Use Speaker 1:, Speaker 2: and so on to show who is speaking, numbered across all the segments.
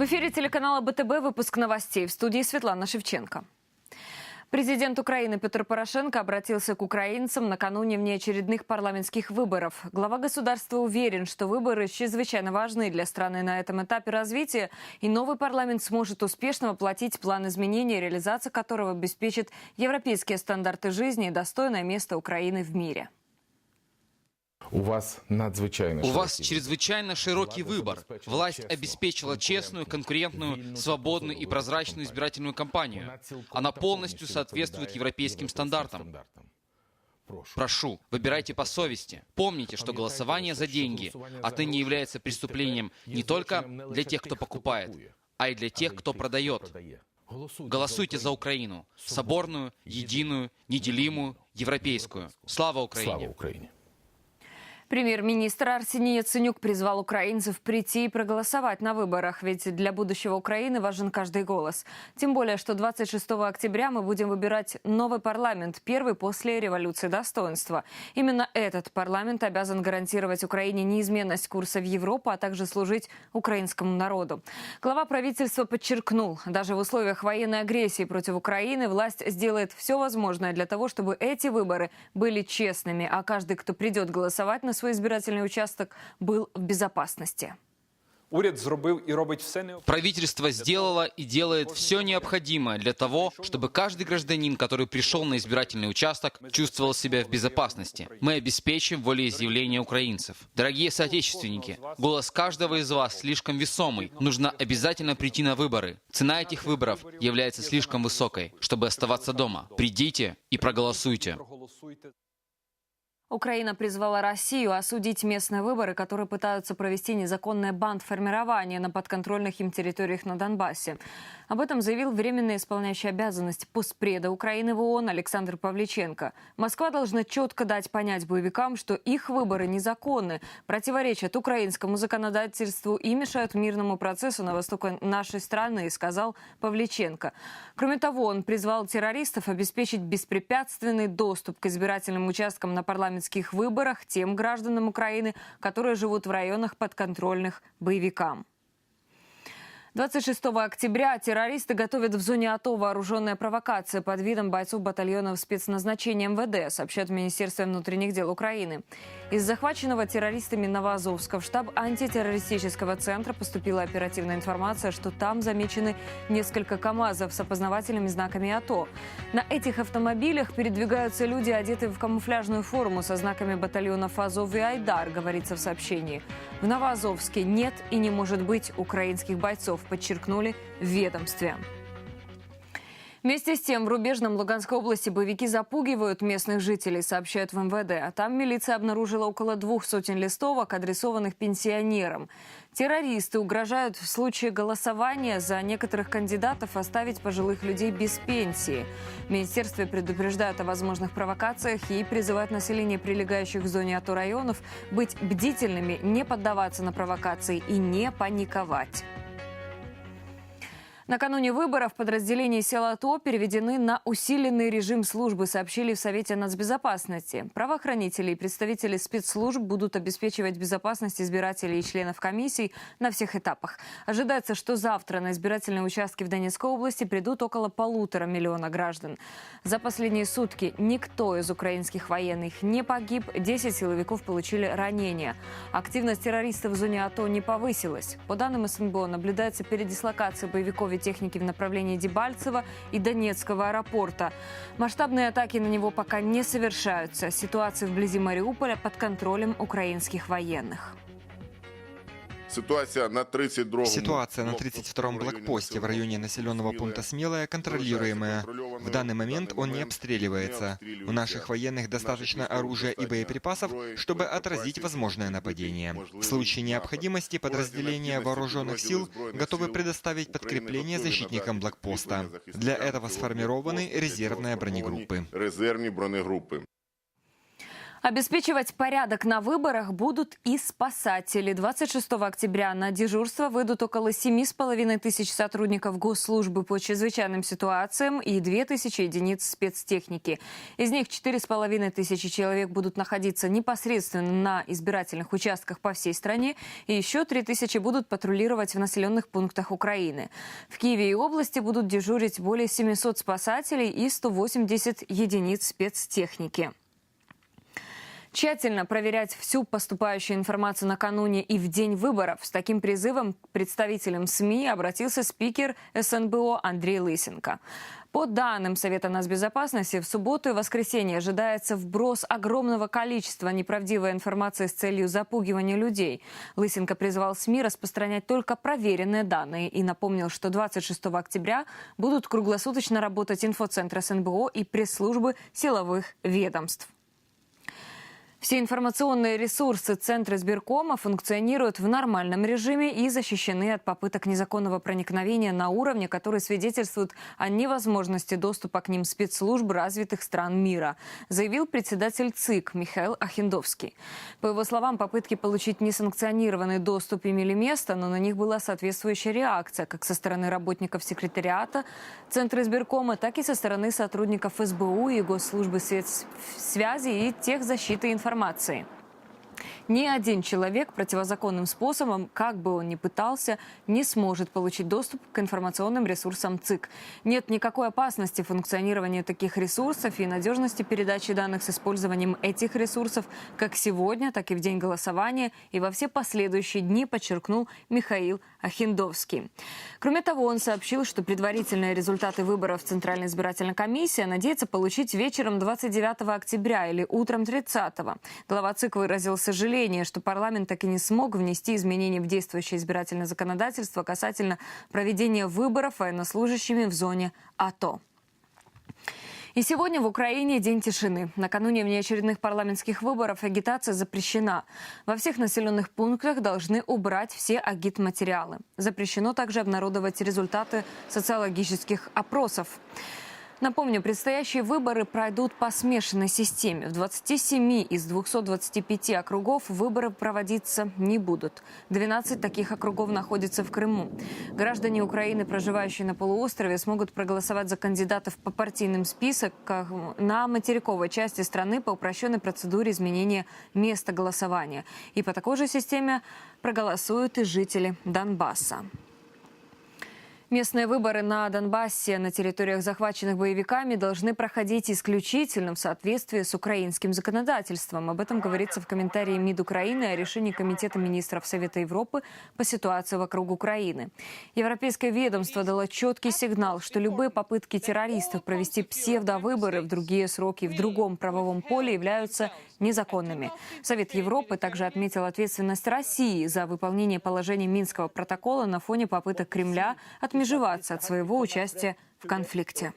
Speaker 1: В эфире телеканала БТБ выпуск новостей в студии Светлана Шевченко. Президент Украины Петр Порошенко обратился к украинцам накануне внеочередных парламентских выборов. Глава государства уверен, что выборы чрезвычайно важны для страны на этом этапе развития, и новый парламент сможет успешно воплотить план изменений, реализация которого обеспечит европейские стандарты жизни и достойное место Украины в мире.
Speaker 2: У вас надзвичайно
Speaker 3: У вас чрезвычайно широкий выбор. Власть обеспечила честную, конкурентную, свободную и прозрачную избирательную кампанию. Она полностью соответствует европейским стандартам. Прошу, выбирайте по совести. Помните, что голосование за деньги отныне является преступлением не только для тех, кто покупает, а и для тех, кто продает. Голосуйте за Украину. Соборную, единую, неделимую, европейскую. Слава Украине!
Speaker 2: Слава Україні!
Speaker 1: Премьер-министр Арсений Яценюк призвал украинцев прийти и проголосовать на выборах, ведь для будущего Украины важен каждый голос. Тем более, что 26 октября мы будем выбирать новый парламент, первый после революции достоинства. Именно этот парламент обязан гарантировать Украине неизменность курса в Европу, а также служить украинскому народу. Глава правительства подчеркнул, даже в условиях военной агрессии против Украины власть сделает все возможное для того, чтобы эти выборы были честными, а каждый, кто придет голосовать на свой избирательный участок, был в безопасности.
Speaker 3: Правительство сделало и делает все необходимое для того, чтобы каждый гражданин, который пришел на избирательный участок, чувствовал себя в безопасности. Мы обеспечим волеизъявление украинцев. Дорогие соотечественники, голос каждого из вас слишком весомый. Нужно обязательно прийти на выборы. Цена этих выборов является слишком высокой, чтобы оставаться дома. Придите и проголосуйте.
Speaker 1: Украина призвала Россию осудить местные выборы, которые пытаются провести незаконное бандформирование на подконтрольных им территориях на Донбассе. Об этом заявил временно исполняющий обязанность постпреда Украины в ООН Александр Павличенко. Москва должна четко дать понять боевикам, что их выборы незаконны, противоречат украинскому законодательству и мешают мирному процессу на востоке нашей страны, сказал Павличенко. Кроме того, он призвал террористов обеспечить беспрепятственный доступ к избирательным участкам на парламентских выборах тем гражданам Украины, которые живут в районах подконтрольных боевикам. 26 октября террористы готовят в зоне АТО вооруженная провокация под видом бойцов батальонов спецназначения МВД, сообщает Министерство внутренних дел Украины. Из захваченного террористами Новоазовска в штаб антитеррористического центра поступила оперативная информация, что там замечены несколько КАМАЗов с опознавательными знаками АТО. На этих автомобилях передвигаются люди, одетые в камуфляжную форму со знаками батальонов Азов и Айдар, говорится в сообщении. В Новоазовске нет и не может быть украинских бойцов, подчеркнули в ведомстве. Вместе с тем, в рубежном Луганской области боевики запугивают местных жителей, сообщают в МВД. А там милиция обнаружила около двух сотен листовок, адресованных пенсионерам. Террористы угрожают в случае голосования за некоторых кандидатов оставить пожилых людей без пенсии. В Министерстве предупреждают о возможных провокациях и призывают население прилегающих к зоне АТО районов быть бдительными, не поддаваться на провокации и не паниковать. Накануне выборов подразделения сил АТО переведены на усиленный режим службы, сообщили в Совете нацбезопасности. Правоохранители и представители спецслужб будут обеспечивать безопасность избирателей и членов комиссий на всех этапах. Ожидается, что завтра на избирательные участки в Донецкой области придут около полутора миллиона граждан. За последние сутки никто из украинских военных не погиб, 10 силовиков получили ранения. Активность террористов в зоне АТО не повысилась. По данным СНБО, наблюдается передислокация боевиков техники в направлении Дебальцева и Донецкого аэропорта. Масштабные атаки на него пока не совершаются. Ситуация вблизи Мариуполя под контролем украинских военных.
Speaker 4: Ситуация на 32-м
Speaker 5: Ситуация на 32-м блокпосте в районе населенного пункта Смелая контролируемая. В данный момент он не обстреливается. У наших военных достаточно оружия и боеприпасов, чтобы отразить возможное нападение. В случае необходимости подразделения вооруженных сил готовы предоставить подкрепление защитникам блокпоста. Для этого сформированы резервные бронегруппы.
Speaker 1: Обеспечивать порядок на выборах будут и спасатели. 26 октября на дежурство выйдут около 7,5 тысяч сотрудников госслужбы по чрезвычайным ситуациям и 2 тысячи единиц спецтехники. Из них 4,5 тысячи человек будут находиться непосредственно на избирательных участках по всей стране, и еще 3 тысячи будут патрулировать в населенных пунктах Украины. В Киеве и области будут дежурить более 700 спасателей и 180 единиц спецтехники. Тщательно проверять всю поступающую информацию накануне и в день выборов. С таким призывом к представителям СМИ обратился спикер СНБО Андрей Лысенко. По данным Совета нацбезопасности, в субботу и воскресенье ожидается вброс огромного количества неправдивой информации с целью запугивания людей. Лысенко призвал СМИ распространять только проверенные данные и напомнил, что 26 октября будут круглосуточно работать инфоцентр СНБО и пресс-службы силовых ведомств. Все информационные ресурсы Центра избиркома функционируют в нормальном режиме и защищены от попыток незаконного проникновения на уровне, который свидетельствует о невозможности доступа к ним спецслужб развитых стран мира, заявил председатель ЦИК Михаил Ахиндовский. По его словам, попытки получить несанкционированный доступ имели место, но на них была соответствующая реакция как со стороны работников секретариата Центра избиркома, так и со стороны сотрудников СБУ и Госслужбы связи и техзащиты информации информации. Ни один человек противозаконным способом, как бы он ни пытался, не сможет получить доступ к информационным ресурсам ЦИК. Нет никакой опасности функционирования таких ресурсов и надежности передачи данных с использованием этих ресурсов как сегодня, так и в день голосования и во все последующие дни, подчеркнул Михаил Ахиндовский. Кроме того, он сообщил, что предварительные результаты выборов Центральной избирательной комиссии надеется получить вечером 29 октября или утром 30. Глава ЦИК выразил сожаление, что парламент так и не смог внести изменения в действующее избирательное законодательство касательно проведения выборов военнослужащими в зоне АТО. И сегодня в Украине день тишины. Накануне внеочередных парламентских выборов агитация запрещена. Во всех населенных пунктах должны убрать все агитматериалы. Запрещено также обнародовать результаты социологических опросов. Напомню, предстоящие выборы пройдут по смешанной системе. В 27 из 225 округов выборы проводиться не будут. 12 таких округов находятся в Крыму. Граждане Украины, проживающие на полуострове, смогут проголосовать за кандидатов по партийным спискам на материковой части страны по упрощенной процедуре изменения места голосования. И по такой же системе проголосуют и жители Донбасса. Местные выборы на Донбассе на территориях, захваченных боевиками, должны проходить исключительно в соответствии с украинским законодательством. Об этом говорится в комментарии МИД Украины о решении Комитета министров Совета Европы по ситуации вокруг Украины. Европейское ведомство дало четкий сигнал, что любые попытки террористов провести псевдовыборы в другие сроки в другом правовом поле являются незаконными. Совет Европы также отметил ответственность России за выполнение положений Минского протокола на фоне попыток Кремля отмежеваться от своего участия в конфликте.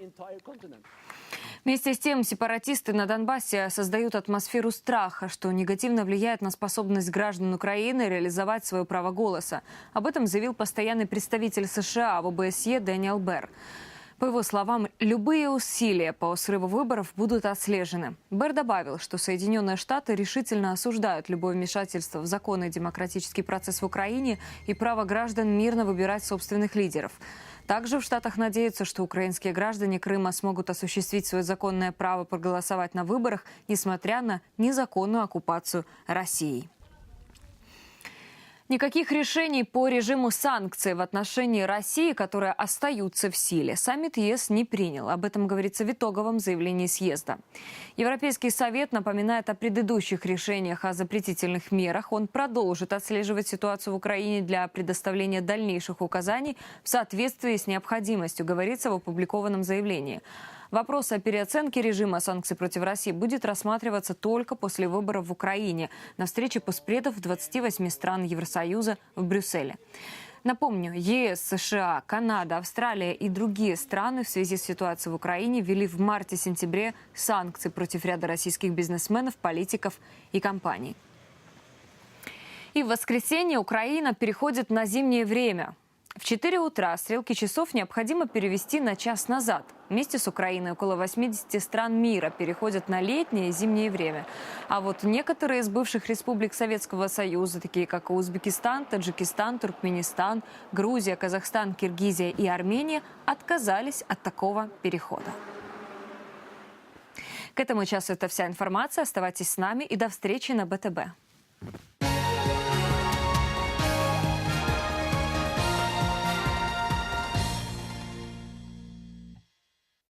Speaker 1: Вместе с тем, сепаратисты на Донбассе создают атмосферу страха, что негативно влияет на способность граждан Украины реализовать свое право голоса. Об этом заявил постоянный представитель США в ОБСЕ Дэниел Берр. По его словам, любые усилия по срыву выборов будут отслежены. Бер добавил, что Соединенные Штаты решительно осуждают любое вмешательство в законный демократический процесс в Украине и право граждан мирно выбирать собственных лидеров. Также в Штатах надеются, что украинские граждане Крыма смогут осуществить свое законное право проголосовать на выборах, несмотря на незаконную оккупацию России. Никаких решений по режиму санкций в отношении России, которые остаются в силе, саммит ЕС не принял. Об этом говорится в итоговом заявлении съезда. Европейский совет напоминает о предыдущих решениях о запретительных мерах. Он продолжит отслеживать ситуацию в Украине для предоставления дальнейших указаний в соответствии с необходимостью, говорится в опубликованном заявлении. Вопрос о переоценке режима санкций против России будет рассматриваться только после выборов в Украине на встрече постпредов 28 стран Евросоюза в Брюсселе. Напомню, ЕС, США, Канада, Австралия и другие страны в связи с ситуацией в Украине ввели в марте-сентябре санкции против ряда российских бизнесменов, политиков и компаний. И в воскресенье Украина переходит на зимнее время. В 4 утра стрелки часов необходимо перевести на час назад. Вместе с Украиной около 80 стран мира переходят на летнее и зимнее время. А вот некоторые из бывших республик Советского Союза, такие как Узбекистан, Таджикистан, Туркменистан, Грузия, Казахстан, Киргизия и Армения, отказались от такого перехода. К этому часу это вся информация. Оставайтесь с нами и до встречи на БТБ.